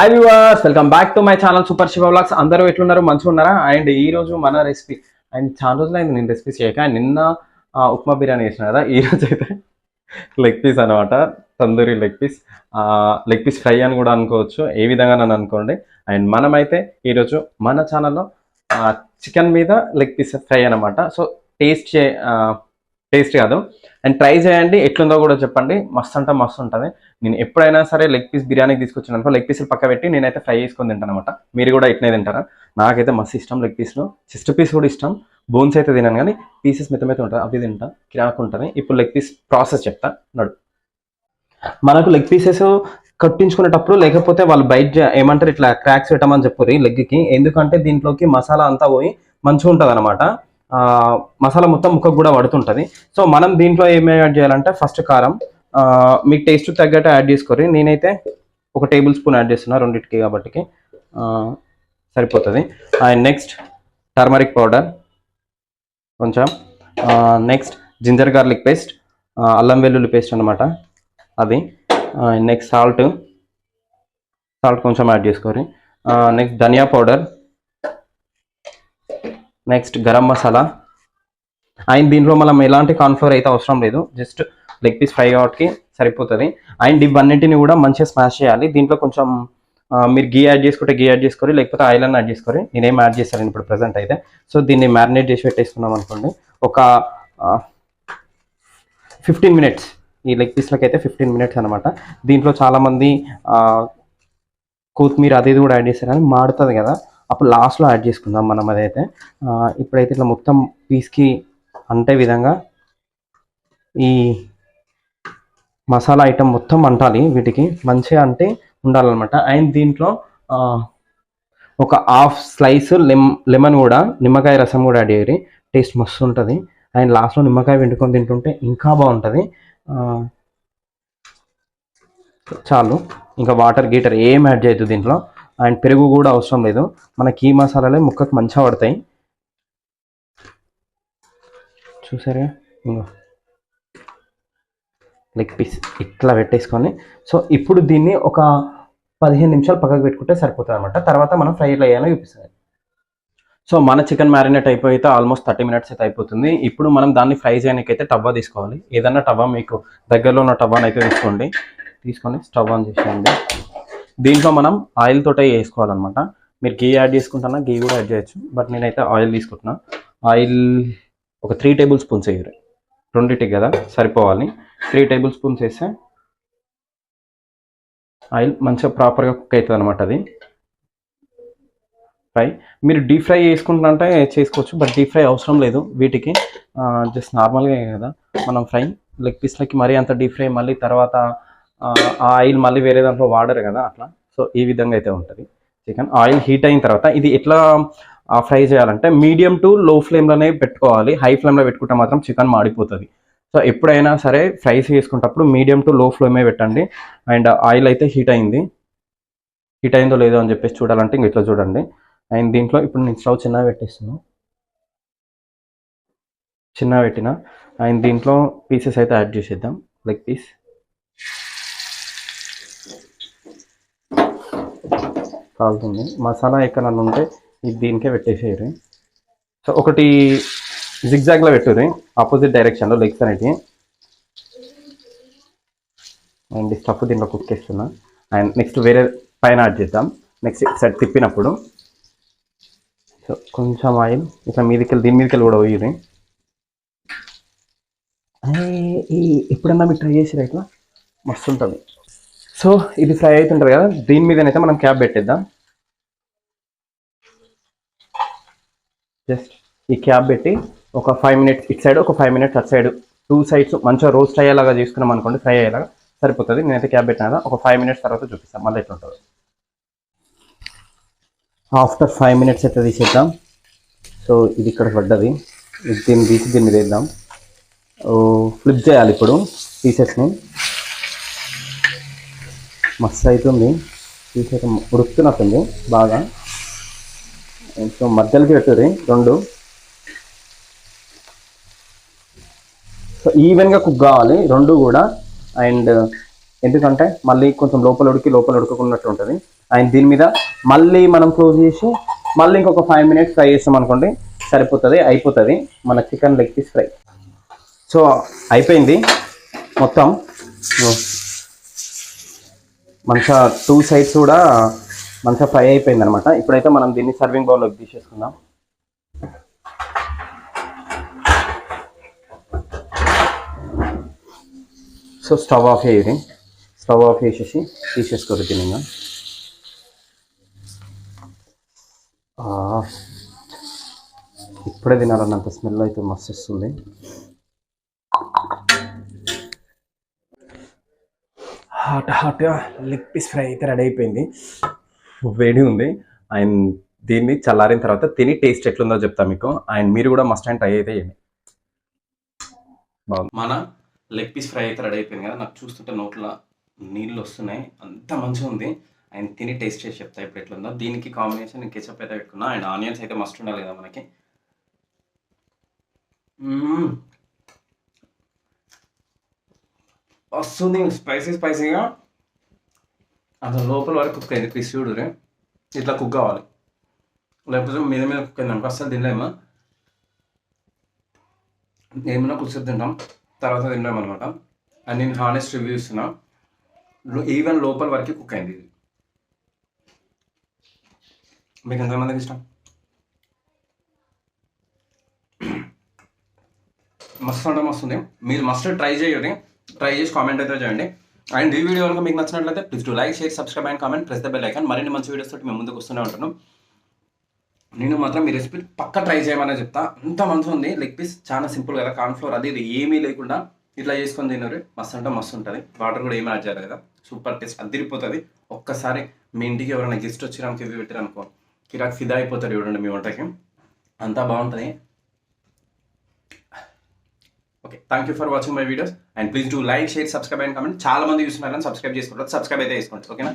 Hi viewers welcome back to my channel super Shiva vlogs అందరూ ఎట్లున్నారు? మంచిగా ఉన్నారా? అండ్ ఈ రోజు మన రెసిపీ అండ్ చాలా రోజులైంది నేను రెసిపీ చేయక నిన్న ఉప్మా బిర్యానీ చేసిన కదా ఈ రోజు అయితే లెగ్ పీస్ అనమాట tandoori leg piece leg piece fry అని కూడా అనుకోవచ్చు. ఏ విధంగా నన్ను అనుకోండి. అండ్ మనమైతే ఈరోజు మన ఛానల్లో చికెన్ మీద లెగ్ పీస్ ఫ్రై అనమాట సో టేస్ట్ చే టేస్ట్ కాదు. అండ్ ట్రై చేయండి ఎట్లుందో కూడా చెప్పండి. మస్తు అంటే మస్తు ఉంటుంది. నేను ఎప్పుడైనా సరే లెగ్ పీస్ బిర్యానీకి తీసుకొచ్చిన అనుకో లెగ్ పీసులు పక్క పెట్టి నేనైతే ఫ్రై చేసుకొని తింటాను అనమాట మీరు కూడా ఇట్నే తింటారా? నాకైతే మస్తు ఇష్టం లెగ్ పీస్లో చెస్ట్ పీస్ కూడా ఇష్టం. బోన్స్ అయితే తినాను కానీ పీసెస్ మితమైతే మిత ఉంటుంది అవి తింటా. కిరాకు ఉంటుంది. ఇప్పుడు లెగ్ పీస్ ప్రాసెస్ చెప్తా. నడు. మనకు లెగ్ పీసెస్ కట్టించుకునేటప్పుడు లేకపోతే వాళ్ళు బయట చే- ఏమంటారు ఇట్లా క్రాక్స్ పెట్టమని చెప్పారు లెగ్కి ఎందుకంటే దీంట్లోకి మసాలా అంతా పోయి మంచిగా ఉంటుంది అనమాట మసాలా మొత్తం ముక్కకు కూడా పడుతుంటుంది. సో మనం దీంట్లో ఏమి యాడ్ చేయాలంటే ఫస్ట్ కారం. మీకు టేస్ట్ తగ్గట్టు యాడ్ చేసుకోరు నేనైతే ఒక టేబుల్ స్పూన్ యాడ్ చేస్తున్నా రెండింటికి కాబట్టి సరిపోతుంది. అండ్ నెక్స్ట్ టర్మరిక్ పౌడర్ కొంచెం. నెక్స్ట్ జింజర్ గార్లిక్ పేస్ట్ అల్లం వెల్లుల్లి పేస్ట్ అనమాట అది. నెక్స్ట్ సాల్ట్ సాల్ట్ కొంచెం యాడ్ చేసుకోరు next dhaniya powder next garam masala and దీంట్లో మనం ఎలాంటి కాన్ఫ్లోర్ అయితే అవసరం లేదు జస్ట్ లెగ్ పీస్ ఫ్రై అవుట్కి సరిపోతుంది అండ్ ఇవన్నింటిని కూడా మంచిగా స్మాష్ చేయాలి దీంట్లో కొంచెం మీరు గీ యాడ్ చేసుకుంటే గీ యాడ్ చేసుకోరు లేకపోతే ఆయిల్ అని యాడ్ చేసుకోరు. నేనేం యాడ్ చేస్తాను ఇప్పుడు ప్రజెంట్ అయితే. సో దీన్ని మ్యారినేట్ చేసి పెట్టేసుకున్నాం అనుకోండి. ఒక ఫిఫ్టీన్ మినిట్స్ ఈ లెగ్ పీస్లకి అయితే ఫిఫ్టీన్ మినిట్స్ అనమాట దీంట్లో చాలామంది కొత్తిమీర అది ఇది కూడా యాడ్ చేస్తారు. కానీ మాడుతుంది కదా. అప్పుడు లాస్ట్లో యాడ్ చేసుకుందాం మనం అదైతే. ఇప్పుడైతే ఇట్లా మొత్తం పీస్కి అంటే విధంగా ఈ మసాలా ఐటమ్ మొత్తం అంటాలి వీటికి. మంచిగా అంటే ఉండాలన్నమాట. అండ్ దీంట్లో ఒక హాఫ్ స్లైస్ లెమ్ లెమన్ కూడా నిమ్మకాయ రసం కూడా యాడ్ చేయరు టేస్ట్ మస్తు ఉంటుంది. అండ్ లాస్ట్లో నిమ్మకాయ వెంటుకొని తింటుంటే ఇంకా బాగుంటుంది. చాలు. ఇంకా వాటర్ గీటర్ ఏం యాడ్ చేయొద్దు దీంట్లో. అండ్ పెరుగు కూడా అవసరం లేదు. మనకి ఈ మసాలాలే ముక్కకు మంచిగా పడతాయి. చూసారా ఇంకో లెగ్ పీస్ ఇట్లా పెట్టేసుకొని. సో ఇప్పుడు దీన్ని ఒక పదిహేను నిమిషాలు పక్కకు పెట్టుకుంటే సరిపోతుంది అనమాట తర్వాత మనం ఫ్రై ఎలా అయ్యాలో చూపిస్తుంది సో మన చికెన్ మ్యారినేట్ అయిపోయితే ఆల్మోస్ట్ థర్టీ మినిట్స్ అయితే అయిపోతుంది. ఇప్పుడు మనం దాన్ని ఫ్రై చేయడానికైతే టవ్వా తీసుకోవాలి. ఏదన్నా టవ్వా మీకు దగ్గరలో ఉన్న టవ్వాని అయితే తీసుకోండి. తీసుకొని స్టవ్ ఆన్ చేసేయండి. దీంట్లో మనం ఆయిల్ తోటే వేసుకోవాలన్నమాట. మీరు గీ యాడ్ చేసుకుంటున్నా గీ కూడా యాడ్ చేయొచ్చు. బట్ నేనైతే ఆయిల్ తీసుకుంటున్నా. ఆయిల్ ఒక త్రీ టేబుల్ స్పూన్స్ వేయరు. రెండింటికి కదా సరిపోవాలి. త్రీ టేబుల్ స్పూన్స్ వేస్తే ఆయిల్ మంచిగా ప్రాపర్గా కుక్ అవుతుంది అనమాట అది. ఫ్రై మీరు డీప్ ఫ్రై చేసుకుంటున్నంటే చేసుకోవచ్చు బట్ డీప్ ఫ్రై అవసరం లేదు వీటికి. జస్ట్ నార్మల్గా కదా. మనం ఫ్రై లెగ్ పీస్లకి మరీ అంత డీప్ ఫ్రై మళ్ళీ తర్వాత ఆ ఆయిల్ మళ్ళీ వేరే దాంట్లో వాడరు కదా అట్లా. సో ఈ విధంగా అయితే ఉంటుంది. చికెన్ ఆయిల్ హీట్ అయిన తర్వాత ఇది ఎట్లా ఫ్రై చేయాలంటే మీడియం టు లో ఫ్లేమ్లోనే పెట్టుకోవాలి. హై ఫ్లేమ్లో పెట్టుకుంటే మాత్రం చికెన్ మాడిపోతుంది. సో ఎప్పుడైనా సరే ఫ్రైస్ చేసుకునేటప్పుడు మీడియం టు లో ఫ్లేమే పెట్టండి. అండ్ ఆయిల్ అయితే హీట్ అయింది. హీట్ అయిందో లేదో అని చెప్పేసి చూడాలంటే ఇంక ఇట్లా చూడండి. అండ్ దీంట్లో ఇప్పుడు నేను స్టవ్ చిన్నగా పెట్టేస్తున్నాను చిన్నగా పెట్టిన. అండ్ దీంట్లో పీసెస్ అయితే యాడ్ చేసేద్దాం. Leg piece. కాలుతుంది మసాలా ఎక్కడన్నా ఉంటే ఇది దీనికే పెట్టేసేయరు. సో ఒకటి జిగ్జాగ్లో పెట్టుర్రి. ఆపోజిట్ డైరెక్షన్లో లెగ్స్ అనేటివి అండ్ స్టఫ్ దీంట్లో కుక్ చేస్తున్నా. అండ్ నెక్స్ట్ వేరే పైన యాడ్ చేద్దాం. నెక్స్ట్ సైడ్ తిప్పినప్పుడు. సో కొంచెం ఆయిల్. ఇట్లా మీదకి దీని మీదకి కూడా పోయి ఈ ఎప్పుడన్నా మీరు ట్రై చేసిరా ఇట్లా? మస్తు ఉంటుంది సో ఇది ఫ్రై అవుతుంటుంది కదా దీని మీదనైతే మనం క్యాప్ పెట్టేద్దాం. జస్ట్ ఈ క్యాప్ పెట్టి ఒక ఫైవ్ మినిట్స్ ఇటు సైడ్ ఒక ఫైవ్ మినిట్స్ అటు సైడ్ టూ సైడ్స్ మంచిగా రోస్ట్ అయ్యేలాగా చేసుకున్నాం అనుకోండి ఫ్రై అయ్యేలాగా సరిపోతుంది. నేనైతే క్యాప్ పెట్టిన ఒక ఫైవ్ మినిట్స్ తర్వాత చూపిస్తాను మళ్ళీ ఎట్లా ఉంటుంది. ఆఫ్టర్ ఫైవ్ మినిట్స్ అయితే తీసేద్దాం. సో ఇది ఇక్కడ పడ్డది. ఇది దీన్ని తీసి దీన్ని మీద వేద్దాం ఫ్లిప్ చేయాలి ఇప్పుడు పీసెస్ని మస్తు అవుతుంది పీస్ ఉడుకుతున్నట్టుంది బాగా. సో మధ్యలోకి పెట్టుది రెండు. సో ఈవెన్గా కుక్ కావాలి రెండు కూడా. అండ్ ఎందుకంటే మళ్ళీ కొంచెం లోపల ఉడికి లోపల ఉడకకున్నట్టు ఉంటుంది. అండ్ దీని మీద మళ్ళీ మనం క్లోజ్ చేసి మళ్ళీ ఇంకొక ఫైవ్ మినిట్స్ ఫ్రై చేసాం అనుకోండి సరిపోతుంది అయిపోతుంది. మన chicken leg piece fry. So అయిపోయింది మొత్తం. మంచిగా టూ సైడ్స్ కూడా మంచిగా ఫ్రై అయిపోయింది అనమాట ఇప్పుడైతే మనం దీన్ని సర్వింగ్ బౌల్లోకి తీసేసుకుందాం. సో స్టవ్ ఆఫ్ చేయండి. స్టవ్ ఆఫ్ చేసేసి తీసేసుకోరు దీన్ని. Ah, ఇప్పుడే తినాలన్నంత స్మెల్ అయితే మస్తు వస్తుంది. హాట్ హాట్గా లెగ్ పీస్ ఫ్రై అయితే రెడీ అయిపోయింది. వేడి ఉంది. అండ్ దీన్ని చల్లారిన తర్వాత తిని టేస్ట్ ఎట్లుందో చెప్తా మీకు. అండ్ మీరు కూడా మస్ట్ అండ్ ట్రై అయితే చేయండి. బాగుంది. మన లెగ్ పీస్ ఫ్రై అయితే రెడీ అయిపోయింది కదా. నాకు చూస్తుంటే నోట్లో నీళ్ళు వస్తున్నాయి. అంత మంచిగా ఉంది. అండ్ తిని టేస్ట్ చేసి చెప్తా ఇప్పుడు ఎట్లుందో. దీనికి కాంబినేషన్ కెచప్ అయితే పెట్టుకున్నా. అండ్ ఆనియన్స్ అయితే మస్ట్ ఉండాలి కదా మనకి మ్మ్. వస్తుంది. స్పైసీ స్పైసీగా. అసలు లోపల వరకు కుక్ అయింది. పీస్ రే. ఇట్లా కుక్ కావాలి. లేకపోతే మీద మీద కుక్ అయింది అనుకో. అసలు తినలేము? ఏమైనా పులుసు తింటాం. తర్వాత తింటాం అనమాట అండ్ నేను హానెస్ట్ రివ్యూ ఇస్తున్నా. ఈవెన్ లోపల వరకు కుక్ అయింది ఇది. మీకు ఎంతమందికి ఇష్టం? మస్తు అంటే మస్తు ఉంది. మీరు మస్ట్ ట్రై చేయండి ట్రై చేసి కామెంట్ అయితే చేయండి. అండ్ ఈ వీడియో కనుక మీకు నచ్చినట్లయితే please to like share subscribe and comment press the bell icon మరిన్ని మంచి వీడియోస్ తోటి మేము ముందుకు వస్తూనే ఉంటాను నేను మాత్రం మీ రెసిపీ పక్క ట్రై చేయమని చెప్తా. అంత మంచిగా ఉంది. లెగ్ పీస్ చాలా సింపుల్ కదా. కార్న్ఫ్లోర్ అది ఇది ఏమీ లేకుండా ఇట్లా చేసుకొని తిన్నారు మస్తు అంటే మస్తు ఉంటుంది. వాటర్ కూడా ఏమీ యాడ్ చేయాలి కదా. సూపర్ టేస్ట్ అదిరిపోతుంది. ఒక్కసారి మీ ఇంటికి ఎవరైనా గెస్ట్ వచ్చినాక ఇవి పెట్టారు అనుకో కిరాక్ ఫిదా అయిపోతారు చూడండి మీ వంటకి. అంతా బాగుంటుంది. Okay thank you for watching my videos and please do like share subscribe and comment చాలా మంది చూస్తున్నారని సబ్స్క్రైబ్ చేసుకుంటారు సబ్స్క్రైబ్ అయితే చేసుకోండి ఓకేనా